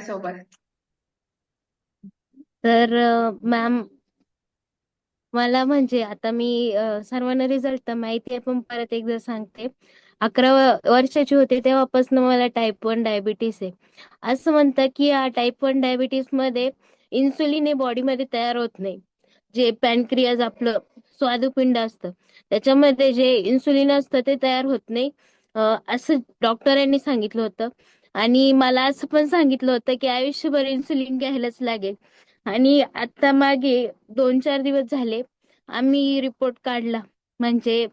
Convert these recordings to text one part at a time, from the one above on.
सोबत तर मॅम मला म्हणजे आता मी सर्वांना रिझल्ट तर माहिती आहे पण परत एकदा सांगते. अकरा वर्षाची होते तेव्हापासून मला टाईप वन डायबिटीस आहे. असं म्हणतात की या टाईप वन डायबिटीसमध्ये इन्सुलिन हे बॉडीमध्ये तयार होत नाही. जे पॅनक्रियाज आपलं स्वादुपिंड असतं. त्याच्यामध्ये जे इन्सुलिन असतं ते तयार होत नाही. असं डॉक्टरांनी सांगितलं होतं. आणि मला असं पण सांगितलं होतं की आयुष्यभर इन्सुलिन घ्यायलाच लागेल. आणि आता मागे दोन चार दिवस झाले आम्ही रिपोर्ट काढला. म्हणजे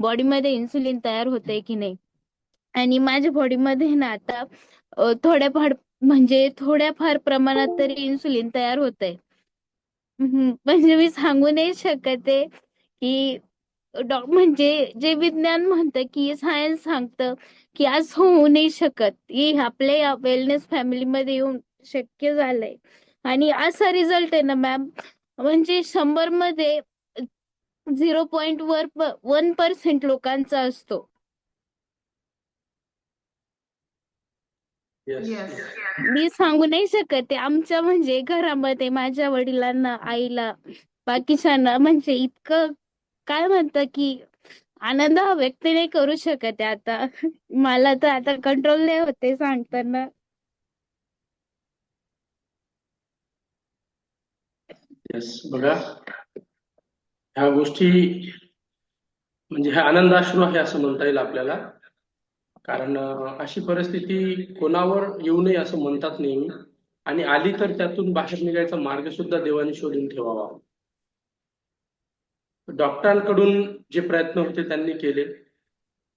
बॉडीमध्ये इन्सुलिन तयार होतंय की नाही? आणि माझ्या बॉडीमध्ये ना आता थोड्याफार म्हणजे थोड्याफार प्रमाणात तरी इन्सुलिन तयार होतंय. आहे म्हणजे मी सांगू नाही शकत आहे की डॉ म्हणजे जे विज्ञान म्हणतं की सायन्स सांगतं की आज होऊ नाही शकत. ही आपल्या या वेलनेस फॅमिलीमध्ये येऊन शक्य झालंय. आणि असा रिझल्ट आहे ना मॅम म्हणजे शंभरमध्ये झिरो पॉईंट वर वन पर्सेंट लोकांचा असतो. येस येस मी सांगू नाही शकत आहे. आमच्या म्हणजे घरामध्ये माझ्या वडिलांना आईला बाकीच्यांना म्हणजे इतकं काय म्हणतं की आनंद हा व्यक्त नाही करू शकत आहे आता. मला तर आता कंट्रोल नाही होते सांगताना. येस बघा. ह्या गोष्टी म्हणजे हा आनंदाश्रू आहे असं म्हणता येईल आपल्याला. कारण अशी परिस्थिती कोणावर येऊ नये असं म्हणतात नेहमी. आणि आली तर त्यातून बाहेर निघायचा मार्ग सुद्धा देवाने शोधून ठेवावा. डॉक्टरांकडून जे प्रयत्न होते त्यांनी केले.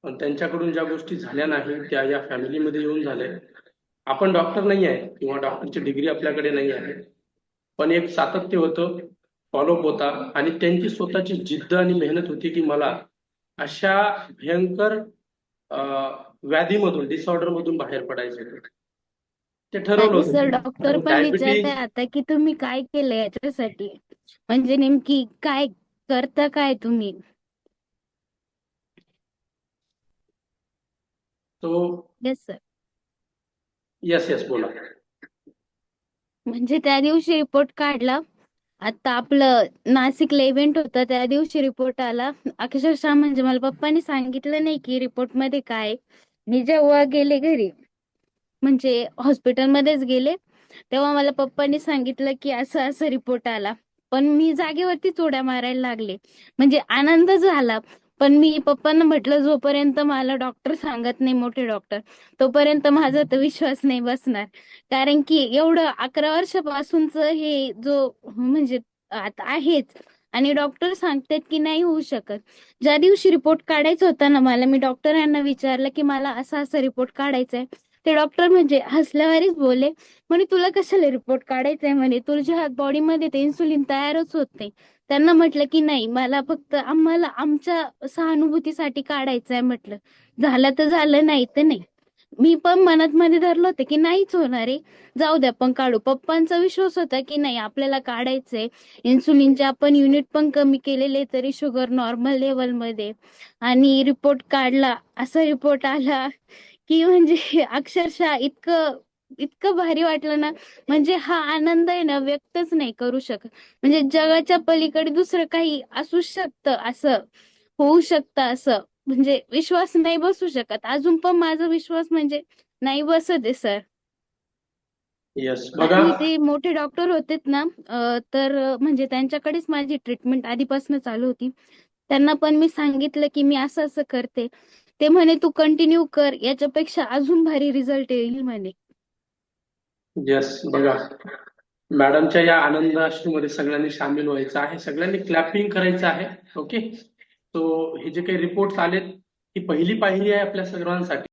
पण त्यांच्याकडून ज्या गोष्टी झाल्या नाही त्या या फॅमिलीमध्ये येऊन झाल्या. आपण डॉक्टर नाही आहे किंवा डॉक्टरची डिग्री आपल्याकडे नाही आहे. पण एक सातत्य होतं फॉलोअप होता आणि त्यांची स्वतःची जिद्द आणि मेहनत होती की मला अशा भयंकर व्याधीमधून डिसऑर्डर मधून बाहेर पडायचं ते ठरवलं सर डॉक्टर पण विचारताय आता की तुम्ही काय केलं याच्यासाठी? म्हणजे नेमकी काय करता काय तुम्ही? तो येस सर येस येस बोला. म्हणजे त्या दिवशी रिपोर्ट काढला. आता आपलं नाशिकला इव्हेंट होता त्या दिवशी रिपोर्ट आला. अक्षरशः म्हणजे मला पप्पानी सांगितलं नाही की रिपोर्टमध्ये काय. मी जेव्हा गेले घरी म्हणजे हॉस्पिटलमध्येच गेले तेव्हा मला पप्पानी सांगितलं की असं असं रिपोर्ट आला. पण मी जागेवरतीच उड्या मारायला लागले. म्हणजे आनंद झाला. पण मी पप्पांना म्हटलं जोपर्यंत मला डॉक्टर सांगत नाही मोठे डॉक्टर तोपर्यंत माझा तर विश्वास नाही बसणार. कारण की एवढं अकरा वर्षापासूनच हे जो म्हणजे आता आहेच. आणि डॉक्टर सांगतात की नाही होऊ शकत. ज्या दिवशी रिपोर्ट काढायचा होता ना मला मी डॉक्टरांना विचारलं की मला असा असा रिपोर्ट काढायचा आहे ते डॉक्टर म्हणजे हसल्यावरच बोले म्हणे तुला कशाला रिपोर्ट काढायचा आहे म्हणे तुझ्या बॉडीमध्ये ते इन्सुलिन तयारच होत नाही. त्यांना म्हटलं की नाही मला फक्त आम्हाला आमच्या सहानुभूतीसाठी काढायचं आहे म्हटलं. झालं तर झालं नाही तर नाही. मी पण मनात मध्ये धरलं होतं की नाहीच होणार आहे. जाऊ द्या पण काढू. पप्पांचा विश्वास होता की नाही आपल्याला काढायचंय. इन्सुलिनचे आपण युनिट पण कमी केलेले तरी शुगर नॉर्मल लेवलमध्ये आणि रिपोर्ट काढला असा रिपोर्ट आला की म्हणजे अक्षरशः इतकं इतकं भारी वाटलं ना. म्हणजे हा आनंद आहे ना व्यक्तच नाही करू शकत. म्हणजे जगाच्या पलीकडे दुसरं काही असू शकतं असं होऊ शकतं असं. म्हणजे विश्वास नाही बसू शकत. अजून पण माझा विश्वास म्हणजे नाही बसत आहे सर. येस ते मोठे डॉक्टर होतेत ना तर म्हणजे त्यांच्याकडेच माझी ट्रीटमेंट आधीपासून चालू होती. त्यांना पण मी सांगितलं की मी असं असं करते. ते म्हणे तू कंटिन्यू कर. याच्यापेक्षा अजून भारी रिझल्ट येईल म्हणे. येस बघा. मॅडमच्या या आनंदमध्ये सगळ्यांनी सामील व्हायचं आहे. सगळ्यांनी क्लॅपिंग करायचं आहे. ओके सो हे जे काही रिपोर्ट्स आलेत ही पहिली पाहिली आहे आपल्या सर्वांसाठी.